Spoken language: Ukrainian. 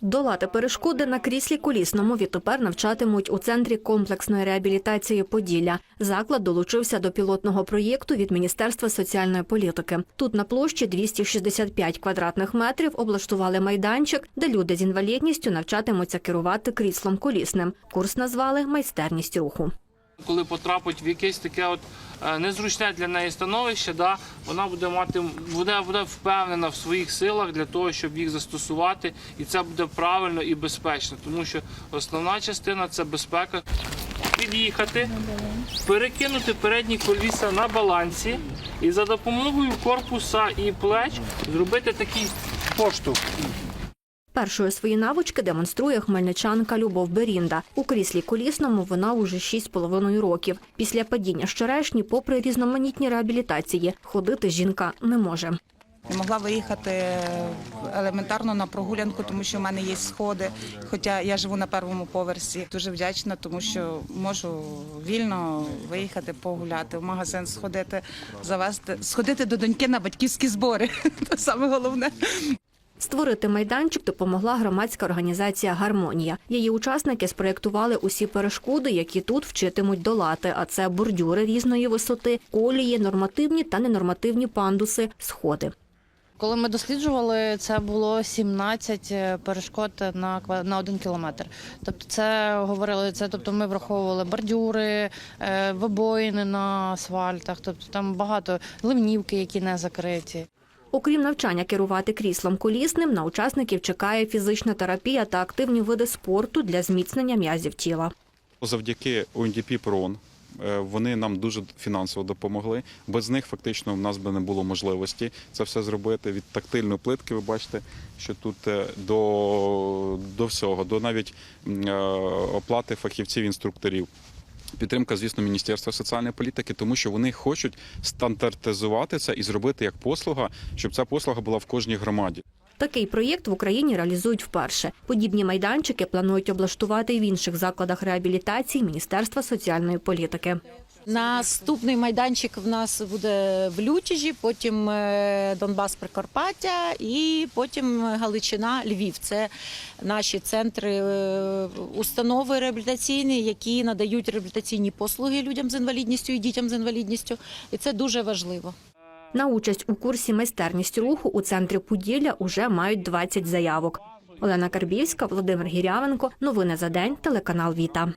Долати перешкоди на кріслі колісному відтепер навчатимуть у центрі комплексної реабілітації Поділля. Заклад долучився до пілотного проєкту від Міністерства соціальної політики. Тут на площі 265 квадратних метрів облаштували майданчик, де люди з інвалідністю навчатимуться керувати кріслом колісним. Курс назвали майстерність руху. Коли потрапить в якесь таке от незручне для неї становище, да, вона буде мати буде, буде впевнена в своїх силах для того, щоб їх застосувати, і це буде правильно і безпечно, тому що основна частина це безпека. Під'їхати, перекинути передні коліса на балансі і за допомогою корпуса і плеч зробити такий поштовх. Першою свої навички демонструє хмельничанка Любов Берінда. У кріслі колісному вона уже 6,5 років. Після падіння з черешні, попри різноманітні реабілітації, ходити жінка не може. Не могла виїхати елементарно на прогулянку, тому що в мене є сходи. Хоча я живу на першому поверсі. Дуже вдячна, тому що можу вільно виїхати погуляти, в магазин сходити, завести, сходити до доньки на батьківські збори. Це саме головне. Створити майданчик допомогла громадська організація Гармонія. Її учасники спроєктували усі перешкоди, які тут вчитимуть долати. А це бордюри різної висоти, колії, нормативні та ненормативні пандуси, сходи. Коли ми досліджували, це було 17 перешкод на на один кілометр. Тобто, це говорили це. Тобто, ми враховували бордюри, е, вибоїни на асфальтах. Тобто там багато ливнівки, які не закриті. Окрім навчання керувати кріслом колісним, на учасників чекає фізична терапія та активні види спорту для зміцнення м'язів тіла. Завдяки UNDP ПРОН е, вони нам дуже фінансово допомогли. Без них фактично в нас би не було можливості це все зробити. Від тактильної плитки ви бачите, що тут е, до, до всього, до навіть е, оплати фахівців інструкторів. Підтримка, звісно, Міністерства соціальної політики, тому що вони хочуть стандартизувати це і зробити як послуга, щоб ця послуга була в кожній громаді. Такий проєкт в Україні реалізують вперше. Подібні майданчики планують облаштувати і в інших закладах реабілітації Міністерства соціальної політики. Наступний майданчик в нас буде в Лютіжі, потім е, Донбас Прикарпаття і потім Галичина, Львів. Це наші центри е, установи реабілітаційні, які надають реабілітаційні послуги людям з інвалідністю і дітям з інвалідністю. І це дуже важливо. На участь у курсі майстерність руху у центрі Поділля уже мають 20 заявок. Олена Карбівська, Володимир Гірявенко. Новини за день. Телеканал Віта.